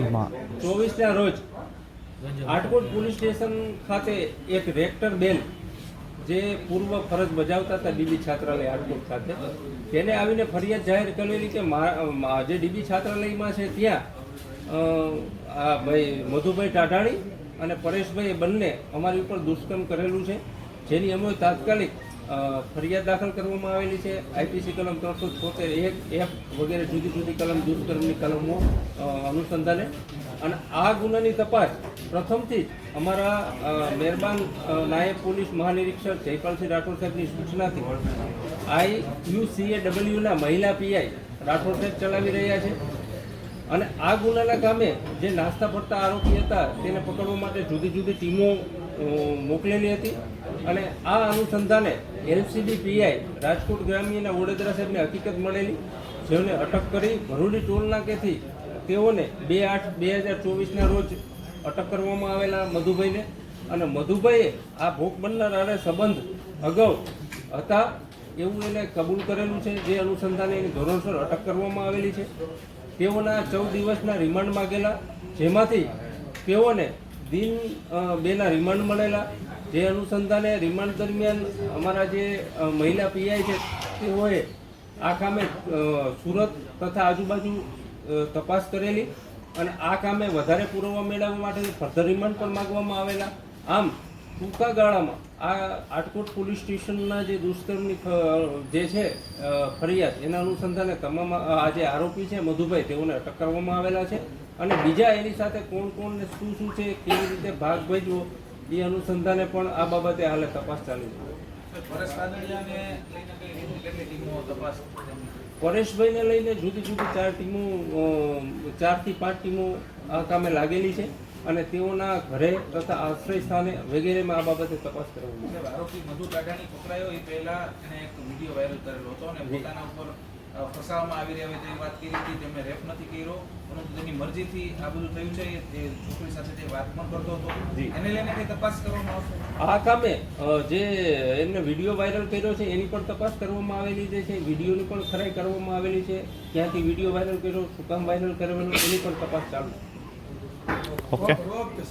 હજાર ચોવીસના રોજ આટકોટ પોલીસ સ્ટેશન ખાતે એક રેક્ટર બેન જે પૂર્વ ફરજ બજાવતા હતા ડીબી છાત્રાલય આટકોટ ખાતે, તેને આવીને ફરિયાદ જાહેર કરેલી કે મા- મા- જે ડીબી છાત્રાલયમાં છે ત્યાં આ ભાઈ મધુભાઈ ટાઢાણી અને પરેશભાઈ બંને અમારી ઉપર દુષ્કર્મ કરેલું છે, જેની અમે તાત્કાલિક ફરિયાદ દાખલ કરવામાં આવેલી છે. આઈપીસી કલમ ત્રણસો છોતેર એક, એફ વગેરે જુદી જુદી કલમ, દુષ્કર્મની કલમો અનુસંધાને. અને આ ગુનાની તપાસ પ્રથમથી જ અમારા મહેરબાન નાયબ પોલીસ મહાનિરીક્ષક જયપાલસિંહ રાઠોડ સાહેબની સૂચનાથી આઈ યુ ડબલ્યુના મહિલા પીઆઈ રાઠોડ સાહેબ ચલાવી રહ્યા છે. અને આ ગુનાના કામે જે નાસ્તા ફરતા આરોપી હતા, તેને પકડવા માટે જુદી જુદી ટીમો મોકલેલી હતી. અને આ અનુસંધાને એલસીબી પીઆઈ રાજકોટ ગ્રામ્યના વડોદરા સાહેબને હકીકત મળેલી, જેઓને અટક કરી ભરૂડી ટોલ નાકેથી તેઓને બે આઠ બે હજાર ચોવીસના રોજ અટક કરવામાં આવેલા મધુભાઈને. અને મધુભાઈએ આ ભોગ બનનાર સંબંધ અગાઉ હતા એવું એને કબૂલ કરેલું છે, જે અનુસંધાને એની ધોરણસર અટક કરવામાં આવેલી છે. તેઓના ચૌદ દિવસના રિમાન્ડ માગેલા, જેમાંથી તેઓને દિન બેના રિમાન્ડ મળેલા જે અનુસંધાને રિમાન્ડ દરમિયાન અમારા જે મહિલા પીઆઈ છે, તેઓએ આ કામે સુરત તથા આજુબાજુ તપાસ કરેલી અને આ કામે વધારે પુરાવા મેળવવા માટે ફર્ધર રિમાન્ડ પણ માગવામાં આવેલા. આમ, ટૂંકા ગાળામાં આ આટકોટ પોલીસ સ્ટેશનના જે દુષ્કર્મની જે છે ફરિયાદ, એના અનુસંધાને તમામ આ જે આરોપી છે, મધુભાઈ, તેઓને અટક કરવામાં આવેલા છે. અને બીજા એની સાથે કોણ કોણ ને શું શું છે, કેવી રીતે ભાગ ભજવો એ અનુસંધાને પણ આ બાબતે હાલે તપાસ ચાલુ છે? પરેશભાઈને લઈને જુદી જુદી ચાર ટીમો ચાર ચારથી પાંચ ટીમો આ કામે લાગેલી છે અને તેઓના ઘરે તથા આશ્રય સ્થાને વગેરેમાં આ બાબતે તપાસ કરવામાં આરોપી મધુ ટાઢાણી પકડાયો એ પહેલા એક વીડિયો વાયરલ કરેલો હતો અને પોતાના ઉપર ફસાવવામાં આવી રહ્યા હોય તેવી વાત કરી હતી તેમણે રેપ નથી કર્યો પરંતુ તેની મરજીથી આ બધું થયું છે એ- એ છોકરી સાથે જે વાત પણ કરતો હતો. એને લઈને કઈ તપાસ કરવામાં આવશે? આ કામે જે એમને વીડિયો વાયરલ કર્યો છે એની પણ તપાસ કરવામાં આવેલી છે વિડીયોની પણ ખરાઈ કરવામાં આવેલી છે ક્યાંથી વીડિયો વાયરલ કર્યો શું કામ વાયરલ કરેલો એની પણ તપાસ ચાલુ. Okay okay